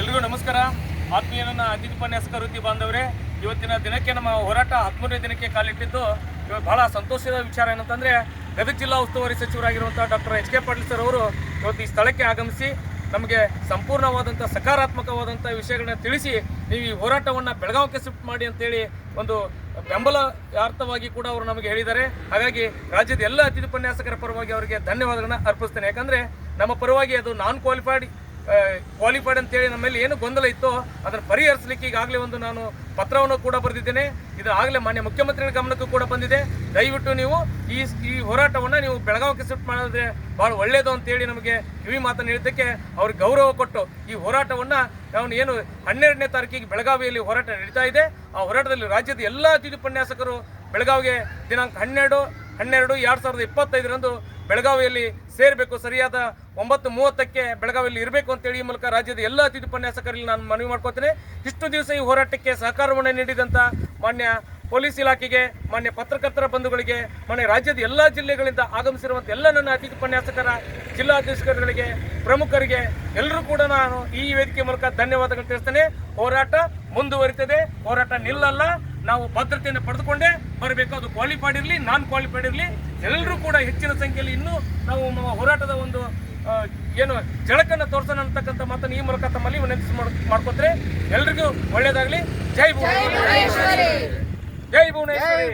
ಎಲ್ರಿಗೂ ನಮಸ್ಕಾರ. ಆತ್ಮೀಯ ನನ್ನ ಅತಿಥಿ ಉಪನ್ಯಾಸಕ ವೃತ್ತಿ ಬಾಂಧವರೇ, ಇವತ್ತಿನ ದಿನಕ್ಕೆ ನಮ್ಮ ಹೋರಾಟ ಹದಿಮೂರನೇ ದಿನಕ್ಕೆ ಕಾಲಿಟ್ಟಿದ್ದು ಇವತ್ತು ಬಹಳ ಸಂತೋಷದ ವಿಚಾರ ಏನಂತಂದ್ರೆ, ಗದಗ ಜಿಲ್ಲಾ ಉಸ್ತುವಾರಿ ಸಚಿವರಾಗಿರುವಂಥ doctor H K Patil sir ಅವರು ಇವತ್ತು ಈ ಸ್ಥಳಕ್ಕೆ ಆಗಮಿಸಿ ನಮಗೆ ಸಂಪೂರ್ಣವಾದಂಥ ಸಕಾರಾತ್ಮಕವಾದಂಥ ವಿಷಯಗಳನ್ನ ತಿಳಿಸಿ, ನೀವು ಈ ಹೋರಾಟವನ್ನು ಬೆಳಗಾವಿಗೆ ಶಿಫ್ಟ್ ಮಾಡಿ ಅಂತೇಳಿ ಒಂದು ಬೆಂಬಲ ಅರ್ಥವಾಗಿ ಕೂಡ ಅವರು ನಮಗೆ ಹೇಳಿದ್ದಾರೆ. ಹಾಗಾಗಿ ರಾಜ್ಯದ ಎಲ್ಲ ಅತಿಥಿ ಉಪನ್ಯಾಸಕರ ಪರವಾಗಿ ಅವರಿಗೆ ಧನ್ಯವಾದಗಳನ್ನ ಅರ್ಪಿಸ್ತೇನೆ. ಯಾಕಂದ್ರೆ ನಮ್ಮ ಪರವಾಗಿ ಅದು ನಾನ್ ಕ್ವಾಲಿಫೈಡ್ ಕ್ವಾಲಿಫೈಡ್ ಅಂತೇಳಿ ನಮ್ಮಲ್ಲಿ ಏನು ಗೊಂದಲ ಇತ್ತೋ ಅದನ್ನು ಪರಿಹರಿಸಲಿಕ್ಕೆ ಈಗಾಗಲೇ ಒಂದು ನಾನು ಪತ್ರವನ್ನು ಕೂಡ ಬರೆದಿದ್ದೇನೆ. ಇದು ಆಗಲೇ ಮಾನ್ಯ ಮುಖ್ಯಮಂತ್ರಿಗಳ ಗಮನಕ್ಕೂ ಕೂಡ ಬಂದಿದೆ. ದಯವಿಟ್ಟು ನೀವು ಈ ಈ ಹೋರಾಟವನ್ನು ನೀವು ಬೆಳಗಾವಿಗೆ ಶಿಫ್ಟ್ ಮಾಡಿದ್ರೆ ಭಾಳ ಒಳ್ಳೆಯದು ಅಂತೇಳಿ ನಮಗೆ ಕಿವಿ ಮಾತನ್ನು ಹೇಳಿದ್ದಕ್ಕೆ ಅವ್ರಿಗೆ ಗೌರವ ಕೊಟ್ಟು ಈ ಹೋರಾಟವನ್ನು ನಾವು ಏನು ಹನ್ನೆರಡನೇ ತಾರೀಕಿಗೆ ಬೆಳಗಾವಿಯಲ್ಲಿ ಹೋರಾಟ ನಡೀತಾ ಇದೆ. ಆ ಹೋರಾಟದಲ್ಲಿ ರಾಜ್ಯದ ಎಲ್ಲ ಅತಿಥಿ ಉಪನ್ಯಾಸಕರು ಬೆಳಗಾವಿಗೆ ದಿನಾಂಕ ಹನ್ನೆರಡು ಹನ್ನೆರಡು, ಎರಡು ಸಾವಿರದ ಇಪ್ಪತ್ತೈದರಂದು ಬೆಳಗಾವಿಯಲ್ಲಿ ಸೇರಬೇಕು, ಸರಿಯಾದ ಒಂಬತ್ತು ಮೂವತ್ತಕ್ಕೆ ಬೆಳಗಾವಿಯಲ್ಲಿ ಇರಬೇಕು ಅಂತೇಳಿ ಈ ಮೂಲಕ ರಾಜ್ಯದ ಎಲ್ಲ ಅತಿಥಿ ಉಪನ್ಯಾಸಕರಲ್ಲಿ ನಾನು ಮನವಿ ಮಾಡ್ಕೋತೇನೆ ಇಷ್ಟು ದಿವಸ ಈ ಹೋರಾಟಕ್ಕೆ ಸಹಕಾರವನ್ನು ನೀಡಿದಂಥ ಮಾನ್ಯ ಪೊಲೀಸ್ ಇಲಾಖೆಗೆ, ಮಾನ್ಯ ಪತ್ರಕರ್ತರ ಬಂಧುಗಳಿಗೆ, ಮಾನ್ಯ ರಾಜ್ಯದ ಎಲ್ಲ ಜಿಲ್ಲೆಗಳಿಂದ ಆಗಮಿಸಿರುವಂಥ ಎಲ್ಲ ನನ್ನ ಅತಿಥಿ ಉಪನ್ಯಾಸಕರ ಜಿಲ್ಲಾಧೀಶಕರುಗಳಿಗೆ ಪ್ರಮುಖರಿಗೆ ಎಲ್ಲರೂ ಕೂಡ ನಾನು ಈ ವೇದಿಕೆ ಮೂಲಕ ಧನ್ಯವಾದಗಳು ತಿಳಿಸ್ತೇನೆ. ಹೋರಾಟ ಮುಂದುವರಿತದೆ. ಹೋರಾಟ ನಿಲ್ಲಲ್ಲ. ನಾವು ಭದ್ರತೆಯನ್ನು ಪಡೆದುಕೊಂಡೇ ಬರಬೇಕು. ಅದು ಕ್ವಾಲಿಫೈಡ್ ಇರಲಿ ನಾನ್ ಕ್ವಾಲಿಫೈಡ್ ಇರಲಿ. ಎಲ್ಲರೂ ಕೂಡ ಹೆಚ್ಚಿನ ಸಂಖ್ಯೆಯಲ್ಲಿ ಇನ್ನೂ ನಾವು ನಮ್ಮ ಹೋರಾಟದ ಒಂದು ಏನು ಜಳಕನ್ನು ತೋರಿಸೋಣ ಅಂತಕ್ಕಂಥ ಮಾತನ್ನು ಈ ಮೂಲಕ ತಮ್ಮಲ್ಲಿ ವಿನಂತಿಸಿ ಮಾಡ್ಕೊತಾರೆ ಎಲ್ರಿಗೂ ಒಳ್ಳೇದಾಗಲಿ. ಜೈ ಭುವನೇಶ್ವರಿ. ಜೈ ಭುವನೇಶ್ವರಿ.